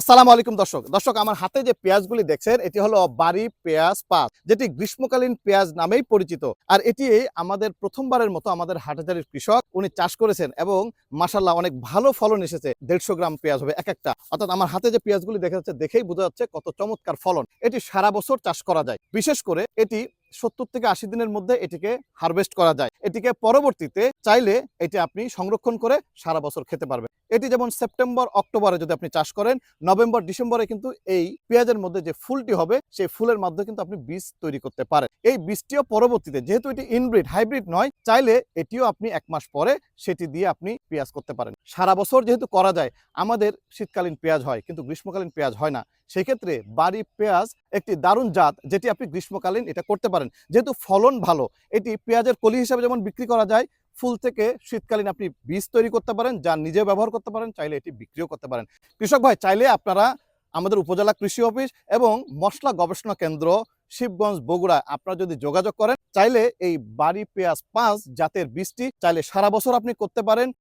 আসসালামু আলাইকুম দর্শক। দর্শক, আমার হাতে যে পেঁয়াজগুলি দেখছেন, এটি হলো বাড়ি পেঁয়াজ পাঁচ যেটি গ্রীষ্মকালীন পেঁয়াজ নামেই পরিচিত। আর এটি আমাদের প্রথমবারের মতো আমাদের হাটাজারির কৃষক, উনি চাষ করেছেন এবং মাসাল্লাহ অনেক ভালো ফলন এসেছে, দেড়শো গ্রাম পেঁয়াজ হবে এক একটা। অর্থাৎ আমার হাতে যে পেঁয়াজগুলি দেখা যাচ্ছে, দেখেই বোঝা যাচ্ছে কত চমৎকার ফলন। এটি সারা বছর চাষ করা যায়। বিশেষ করে এটি সত্তর থেকে আশি দিনের মধ্যে এটিকে হারভেস্ট করা যায়। এটিকে পরবর্তীতে চাইলে এটি আপনি সংরক্ষণ করে সারা বছর খেতে পারবেন। এটি যেমন সেপ্টেম্বর, অক্টোবরে যদি আপনি চাষ করেন, নভেম্বর, ডিসেম্বরে কিন্তু এই পেঁয়াজের মধ্যে যে ফুলটি হবে, সেই ফুলের মাধ্যমে কিন্তু আপনি বীজ তৈরি করতে পারেন। এই বীজটিও পরবর্তীতে, যেহেতু এটি ইনব্রিড হাইব্রিড নয়, চাইলে এটিও আপনি এক মাস পরে সেটি দিয়ে আপনি পেঁয়াজ করতে পারেন। সারা বছর যেহেতু করা যায়, আমাদের শীতকালীন পেঁয়াজ হয়, কিন্তু গ্রীষ্মকালীন পেঁয়াজ হয় না। সেক্ষেত্রে বাড়ি পেঁয়াজ একটি দারুণ জাত, যেটি আপনি গ্রীষ্মকালীন এটা করতে পারেন। যেহেতু ফলন ভালো, এটি পেঁয়াজের কলি হিসাবে যেমন বিক্রি করা যায় ফুল থেকে শীতকালীন আপনি বীজ তৈরি করতে পারেন, যা নিজে ব্যবহার করতে পারেন, চাইলে এটি বিক্রিও করতে পারেন। কৃষক ভাই, চাইলে আপনারা আমাদের উপজেলা কৃষি অফিস এবং মশলা গবেষণা কেন্দ্র শিবগঞ্জ বগুড়া আপনারা যদি যোগাযোগ করেন, চাইলে এই বাড়ি পেঁয়াজ পাঁচ জাতের বীজটি চাইলে সারা বছর আপনি করতে পারেন।